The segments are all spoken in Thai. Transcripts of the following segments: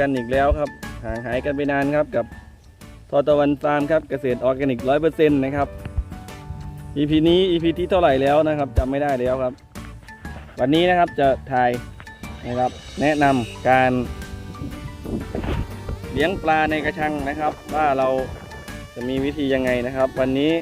กันอีกแล้วครับห่างหายกันไปนานครับกับทอตะวันฟาร์มครับเกษตรออร์แกนิกร้อยเปอร์เซ็นต์นะครับ EP นี้ EP ที่เท่าไหร่แล้วนะครับจำไม่ได้แล้วครับ วันนี้นะครับจะถ่ายนะครับแนะนำการเลี้ยงปลาในกระชังนะครับ ว่าเราจะมีวิธียังไงนะครับ วันนี้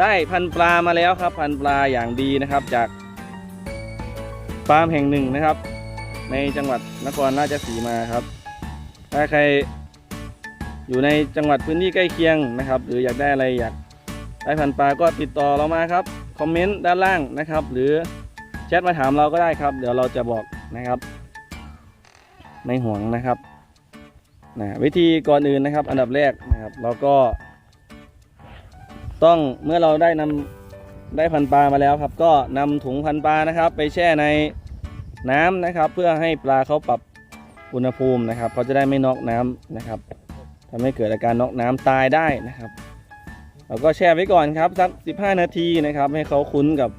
ได้พันปลามาแล้วครับ พันปลาอย่างดีนะครับ จากฟาร์มแห่งหนึ่งนะครับ ในจังหวัดนครราชสีมาครับ ถ้าใครอยู่ในจังหวัดพื้นที่ใกล้เคียงนะครับ หรืออยากได้อะไรอยากได้พันปลาก็ติดต่อเรามาครับคอมเมนต์ด้านล่างนะครับ หรือแชทมาถามเราก็ได้ครับ เดี๋ยวเราจะบอกนะครับ ไม่ห่วงนะครับนะวิธีก่อนอื่นนะครับ อันดับแรกนะครับเราก็ ต้องเมื่อเราได้นำได้พันปลามาแล้วครับ ก็นำถุงพันปลานะครับ ไปแช่ในน้ำนะครับ เพื่อให้ปลาเขาปรับ อุณหภูมินะครับเขาจะได้ไม่น็อกน้ำนะครับทำให้เกิดอาการน็อกน้ำตายได้นะครับเราก็แช่ไว้ก่อนครับสัก 15 นาทีนะครับ ให้เขาคุ้นกับ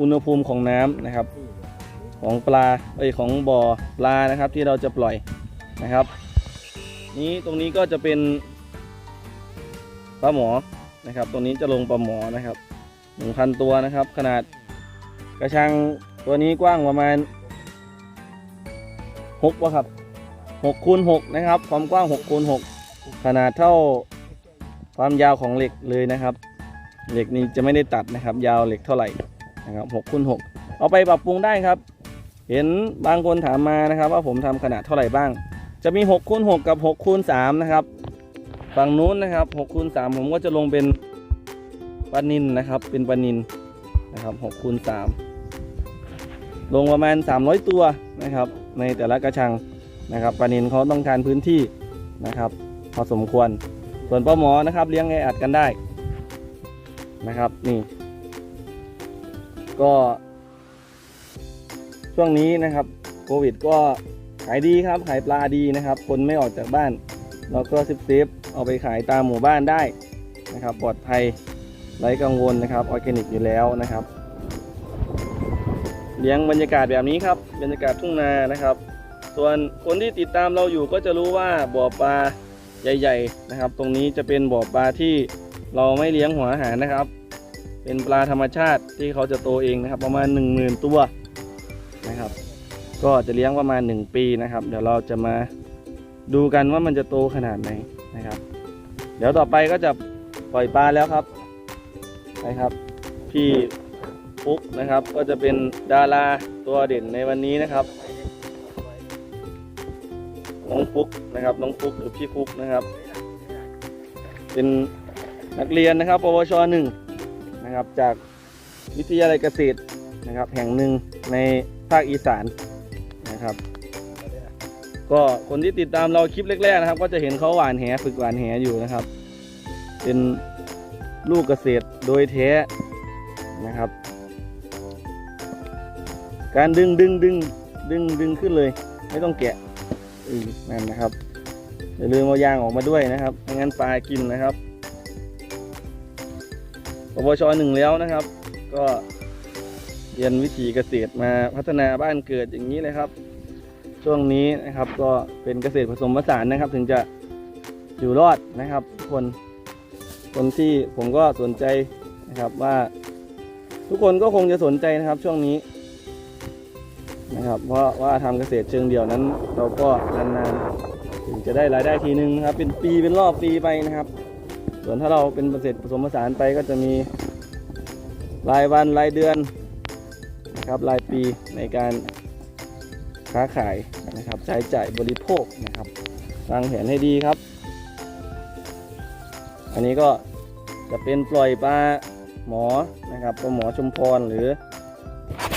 อุณหภูมิของน้ำนะครับ ของปลาเอ้ยของบ่อปลานะครับที่เราจะปล่อยนะครับ นี้ตรงนี้ก็จะเป็นปลาหมอนะครับ ตรงนี้จะลงปลาหมอนะครับหนึ่งพันตัวนะครับ ขนาดกระชังตัวนี้กว้างประมาณหกวะครับ หกคูณหกนะครับ ความกว้างหกคูณหกขนาดเท่าความยาวของเหล็กเลยนะครับ เหล็กนี้จะไม่ได้ตัดนะครับ ยาวเหล็กเท่าไหร่นะครับหกคูณหกเอาไปปรับปรุงได้ครับ เห็นบางคนถามมานะครับ ว่าผมทำขนาดเท่าไหร่บ้าง จะมี6คูณ6กับ6คูณ3นะครับฝั่งนู้นนะครับ6คูณ3ผมก็จะลงเป็นปานินนะครับ เป็นปานินนะครับ6คูณ3ลงประมาณ 300 ตัวนะครับ ในแต่ละกระชัง นะครับปลานินเขาต้องการพื้นที่นะครับพอสมควร ส่วนปลาหมอนะครับ เลี้ยงไงอัดกันได้นะครับนี่ ก็ ช่วงนี้นะครับโควิดก็ขายดีครับขายปลาดีนะครับ คนไม่ออกจากบ้านเราก็เซฟเซฟเอาไปขายตามหมู่บ้านได้นะครับ ปลอดภัยไร้กังวลนะครับออร์แกนิกอยู่แล้วนะครับ เลี้ยงบรรยากาศแบบนี้ครับ บรรยากาศทุ่งนานะครับ ส่วนคนที่ติดตามเราอยู่ก็จะรู้ว่าบ่อปลาใหญ่ๆนะครับ ตรงนี้จะเป็นบ่อปลาที่เราไม่เลี้ยงหัวอาหารนะครับ เป็นปลาธรรมชาติที่เขาจะโตเองนะครับ ประมาณ 1 0,000 ตัวนะครับ ก็จะเลี้ยงประมาณ 1 ปีนะครับ เดี๋ยวเราจะมาดูกันว่ามันจะโตขนาดไหนนะครับ เดี๋ยวต่อไปก็จะปล่อยปลาแล้วครับนะครับพี่ฟุกนะครับก็จะเป็นดาราตัวเด่นในวันนี้นะครับ น้องฟุกนะครับ น้องฟุกหรือพี่ฟุกนะครับ เป็นนักเรียนนะครับ ปวชหนึ่งนะครับ จากวิทยาลัยเกษตรนะครับ แห่งหนึ่งในภาคอีสานนะครับ ก็คนที่ติดตามเราคลิปแรกๆนะครับ ก็จะเห็นเขาหวานแหฝึกหวานแหอยู่นะครับ เป็นลูกเกษตรโดยแท้นะครับ การดึงดึงดึงดึงดึงขึ้นเลย ไม่ต้องแกะ อือนั่นนะครับอย่าลืมเอายางออกมาด้วยนะครับไม่งั้นปลากินนะครับปวชหนึ่งแล้วนะครับ ก็เรียนวิถีเกษตรมาพัฒนาบ้านเกิดอย่างนี้เลยครับ ช่วงนี้นะครับก็เป็นเกษตรผสมผสานนะครับ ถึงจะอยู่รอดนะครับคนคนที่ผมก็สนใจนะครับว่า ทุกคนก็คงจะสนใจนะครับ ช่วงนี้ นะครับ เพราะว่าทำเกษตรเชิงเดี่ยวนั้น เราก็นานๆถึงจะได้รายได้ทีนึงนะครับ เป็นปีเป็นรอบปีไปนะครับ ส่วนถ้าเราเป็นเกษตรผสมผสานไปก็จะมีรายวันรายเดือนนะครับรายปีในการค้าขายนะครับใช้จ่ายบริโภคนะครับวางแผนให้ดีครับ อันนี้ก็จะเป็นปล่อยปลาหมอนะครับปลาหมอชุมพรหรือ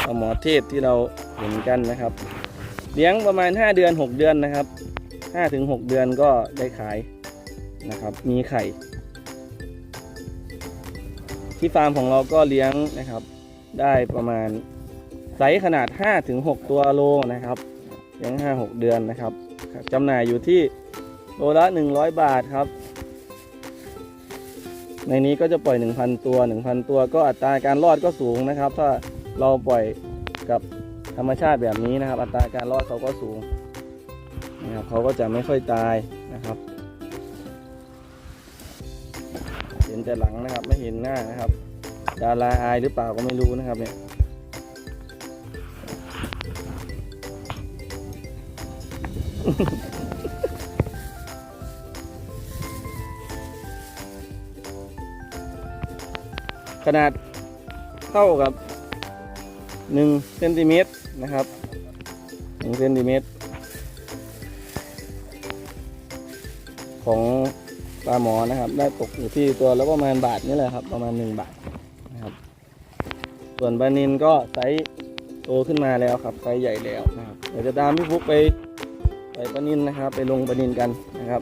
ปลาหมอเทพที่เรา เห็นกันนะครับ เลี้ยงประมาณ 5 เดือน 6 เดือนนะครับ5ถึง6เดือนก็ได้ขายนะครับ มีไข่ ที่ฟาร์มของเราก็เลี้ยงนะครับ ได้ประมาณไซส์ขนาด5ถึง6ตัวโลนะครับเลี้ยง5 6 เดือนนะครับจำหน่ายอยู่ที่โลละ 100 บาทครับ ในนี้ก็จะปล่อย 1,000 ตัว 1,000 ตัวก็อัตราการรอดก็สูงนะครับ ถ้าเราปล่อยกับ ธรรมชาติแบบนี้นะครับ อัตราการรอดเขาก็สูงนะครับเขาก็จะไม่ค่อยตายนะครับ เห็นแต่หลังนะครับไม่เห็นหน้านะครับ ดาราอายหรือเปล่าก็ไม่รู้นะครับเนี่ยขนาดเท่ากับ1เซนติเมตร นะครับ1เซนติเมตร ของปลาหมอนะครับ ได้ตกอยู่ที่ตัวแล้วประมาณบาทนี่แหละครับ ประมาณ1บาทนะครับ ส่วนปลานินก็ไซส์โตขึ้นมาแล้วครับไซส์ใหญ่แล้วนะครับเดี๋ยวจะตามพี่ฟุกไปไปปลานินนะครับ ไปลงปลานินกันนะครับ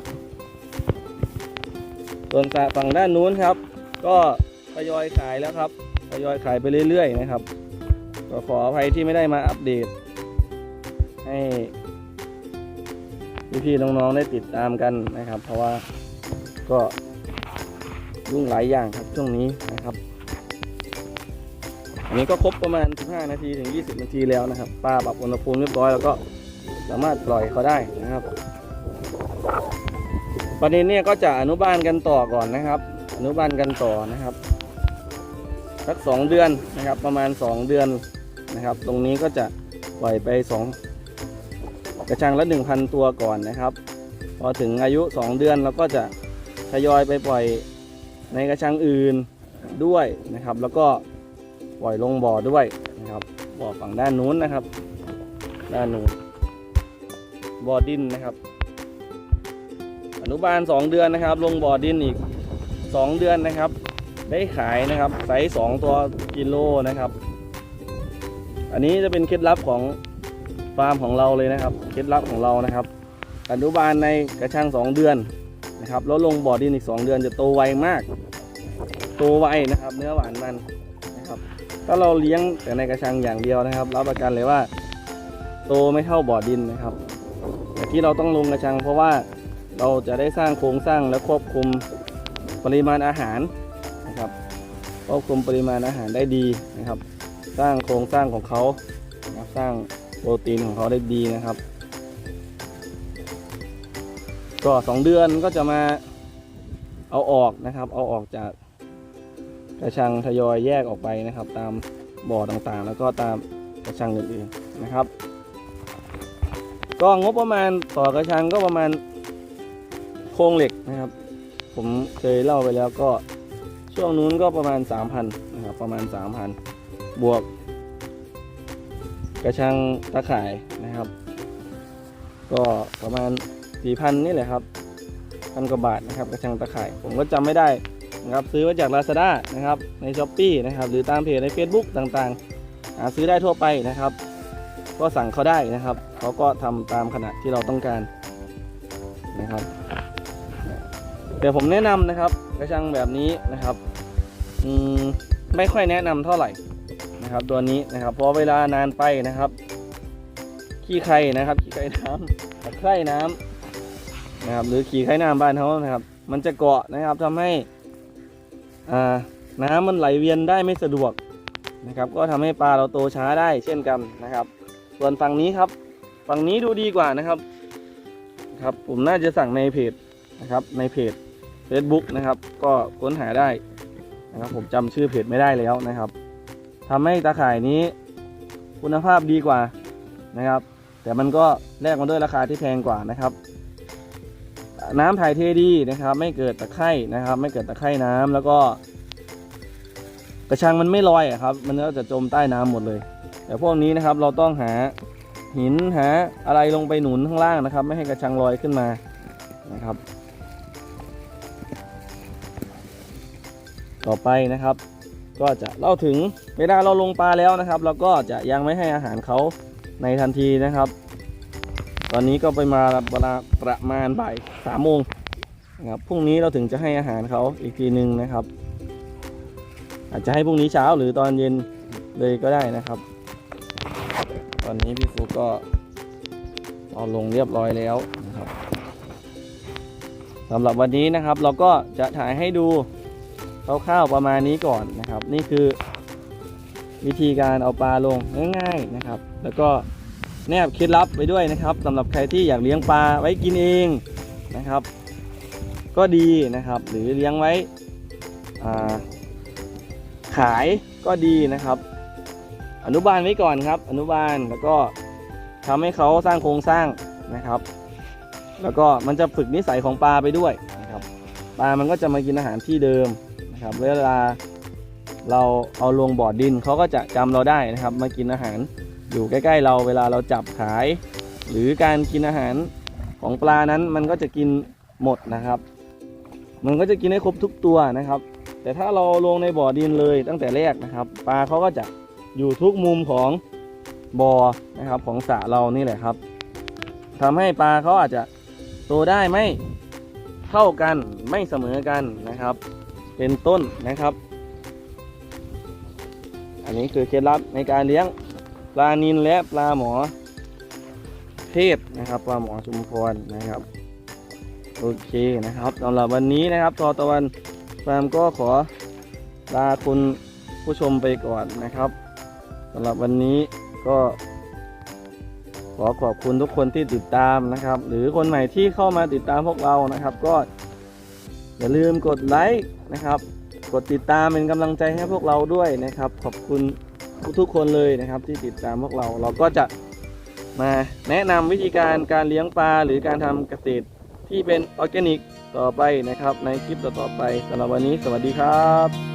ส่วนฝั่งด้านนู้นครับ ก็ทยอยขายแล้วครับทยอยขายไปเรื่อย ๆ นะครับ ก็ขออภัยที่ไม่ได้มาอัปเดต ให้พี่ๆน้องๆได้ติดตามกันนะครับ เพราะว่าก็ยุ่งหลายอย่างครับช่วงนี้นะครับ อันนี้ก็ครบประมาณ 15 นาทีถึง 20 นาทีแล้วนะครับปลาปรับอุณหภูมิเรียบร้อยแล้วก็สามารถปล่อยเขาได้นะครับประเด็นเนี้ก็จะอนุบาลกันต่อก่อนนะครับ อนุบาลกันต่อนะครับสักสองเดือนนะครับ ประมาณ2เดือน นะครับ ตรงนี้ก็จะปล่อยไป 2 กระชังละ 1,000 ตัวก่อนนะครับ พอถึงอายุ 2 เดือนเราก็จะทยอยไปปล่อยในกระชังอื่นด้วยนะครับ แล้วก็ปล่อยลงบ่อด้วยนะครับบ่อฝั่งด้านนู้นนะครับ ด้านนู้นบ่อดินนะครับ อนุบาล 2 เดือนนะครับ ลงบ่อดินอีก 2 เดือนนะครับ ได้ขายนะครับไซส์2ตัวกิโลนะครับ อันนี้จะเป็นเคล็ดลับของฟาร์มของเราเลยนะครับ เคล็ดลับของเรานะครับ อนุบาลในกระชัง 2 เดือนนะครับแล้วลงบ่อดินอีก 2 เดือนจะโตไวมาก โตไวนะครับ เนื้อหวานมันนะครับ ถ้าเราเลี้ยงแต่ในกระชังอย่างเดียวนะครับ รับประกันเลยว่า โตไม่เท่าบ่อดินนะครับแต่ที่เราต้องลงกระชัง เพราะว่าเราจะได้สร้างโครงสร้างและควบคุมปริมาณอาหารนะครับควบคุมปริมาณอาหารได้ดีนะครับ สร้างโครงสร้างของเขาสร้างโปรตีนของเขาได้ดีนะครับ ก็สองเดือนก็จะมาเอาออกนะครับ เอาออกจากกระชังทยอยแยกออกไปนะครับ ตามบ่อต่างๆ แล้วก็ตามกระชังอื่นๆนะครับ ก็งบประมาณต่อกระชังก็ประมาณโครงเหล็กนะครับ ผมเคยเล่าไปแล้วก็ช่วงนู้นก็ประมาณ 3,000นะครับประมาณ 3,000 บวก กระชังตะข่ายนะครับ ก็ประมาณ4,000นี่แหละครับพันกว่าบาทนะครับกระชังตะข่าย ผมก็จำไม่ได้นะครับซื้อมาจาก Lazada นะครับใน s h อ p e e นะครับหรือตามเพจใน Facebook ต่างๆ หาซื้อได้ทั่วไปนะครับ ก็สั่งเขาได้นะครับเขาก็ทำตามขนาดที่เราต้องการนะครับแต่ผมแนะนำนะครับกระชังแบบนี้นะครับ อืมไม่ค่อยแนะนำเท่าไหร่ นะครับตัวนี้นะครับพราะเวลานานไปนะครับ ขี้ไข่นะครับ ขี้ไข่น้ำตะไคร่น้ำนะครับ หรือขี้ไข่น้ำบ้านเขานะครับ มันจะเกาะนะครับทำให้อ่าน้ำมันไหลเวียนได้ไม่สะดวกนะครับ ก็ทำให้ปลาเราโตช้าได้เช่นกันนะครับ ส่วนฝั่งนี้ครับ ฝั่งนี้ดูดีกว่านะครับครับผมน่าจะสั่งในเพจนะครับในเพจ Facebook นะครับ ก็ค้นหาได้นะครับผมจำชื่อเพจไม่ได้แล้วนะครับ ทำให้ตาข่ายนี้คุณภาพดีกว่านะครับ แต่มันก็แลกมาด้วยราคาที่แพงกว่านะครับ น้ำถ่ายเทดีนะครับ ไม่เกิดตะไคร่นะครับ ไม่เกิดตะไคร่น้ำแล้วก็ กระชังมันไม่ลอยครับ มันก็จะจมใต้น้ำหมดเลย แต่พวกนี้นะครับเราต้องหาหินหาอะไรลงไปหนุนข้างล่างนะครับ ไม่ให้กระชังลอยขึ้นมานะครับ ต่อไปนะครับ ก็จะเล่าถึงเวลาเราลงปลาแล้วนะครับเราก็จะยังไม่ให้อาหารเขาในทันทีนะครับ ตอนนี้ก็ไปมาเวลาประมาณบ่ายสามโมงนะครับพรุ่งนี้เราถึงจะให้อาหารเขาอีกทีหนึ่งนะครับ อาจจะให้พรุ่งนี้เช้าหรือตอนเย็นเลยก็ได้นะครับ ตอนนี้พี่ฟูก็เอาลงเรียบร้อยแล้วนะครับสำหรับวันนี้นะครับเราก็จะถ่ายให้ดู คร่าวๆประมาณนี้ก่อนนะครับ นี่คือวิธีการเอาปลาลงง่าย ๆนะครับ แล้วก็แนบเคล็ดลับไปด้วยนะครับสำหรับใครที่อยากเลี้ยงปลาไว้กินเองนะครับ ก็ดีนะครับ หรือเลี้ยงไว้ขายก็ดีนะครับ อนุบาลไว้ก่อนครับ อนุบาลแล้วก็ทำให้เขาสร้างโครงสร้างนะครับ แล้วก็มันจะฝึกนิสัยของปลาไปด้วยนะครับ ปลามันก็จะมากินอาหารที่เดิม ครับเวลาเราเอาลงบ่อดินเขาก็จะจำเราได้นะครับ มากินอาหารอยู่ใกล้ ๆ เราเวลาเราจับขาย หรือการกินอาหารของปลานั้นมันก็จะกินหมดนะครับ มันก็จะกินให้ครบทุกตัวนะครับ แต่ถ้าเราลงในบ่อดินเลยตั้งแต่แรกนะครับ ปลาเขาก็จะอยู่ทุกมุมของบ่อนะครับของสระเรานี่แหละครับทำให้ปลาเขาอาจจะโตได้ไม่เท่ากันไม่เสมอกันนะครับ เป็นต้นนะครับ อันนี้คือเคล็ดลับในการเลี้ยงปลานิลและปลาหมอเทศนะครับปลาหมอชุมพรนะครับโอเคนะครับสำหรับวันนี้นะครับทอตะวันฟาร์มก็ขอลาคุณผู้ชมไปก่อนนะครับสำหรับวันนี้ก็ขอขอบคุณทุกคนที่ติดตามนะครับ หรือคนใหม่ที่เข้ามาติดตามพวกเรานะครับ ก็ อย่าลืมกดไลค์นะครับ กดติดตามเป็นกำลังใจให้พวกเราด้วยนะครับ ขอบคุณทุกๆคนเลยนะครับที่ติดตามพวกเราเราก็จะมาแนะนำวิธีการการเลี้ยงปลาหรือการทำเกษตรที่เป็นออร์แกนิกต่อไปนะครับ ในคลิปต่อๆไปสำหรับวันนี้สวัสดีครับ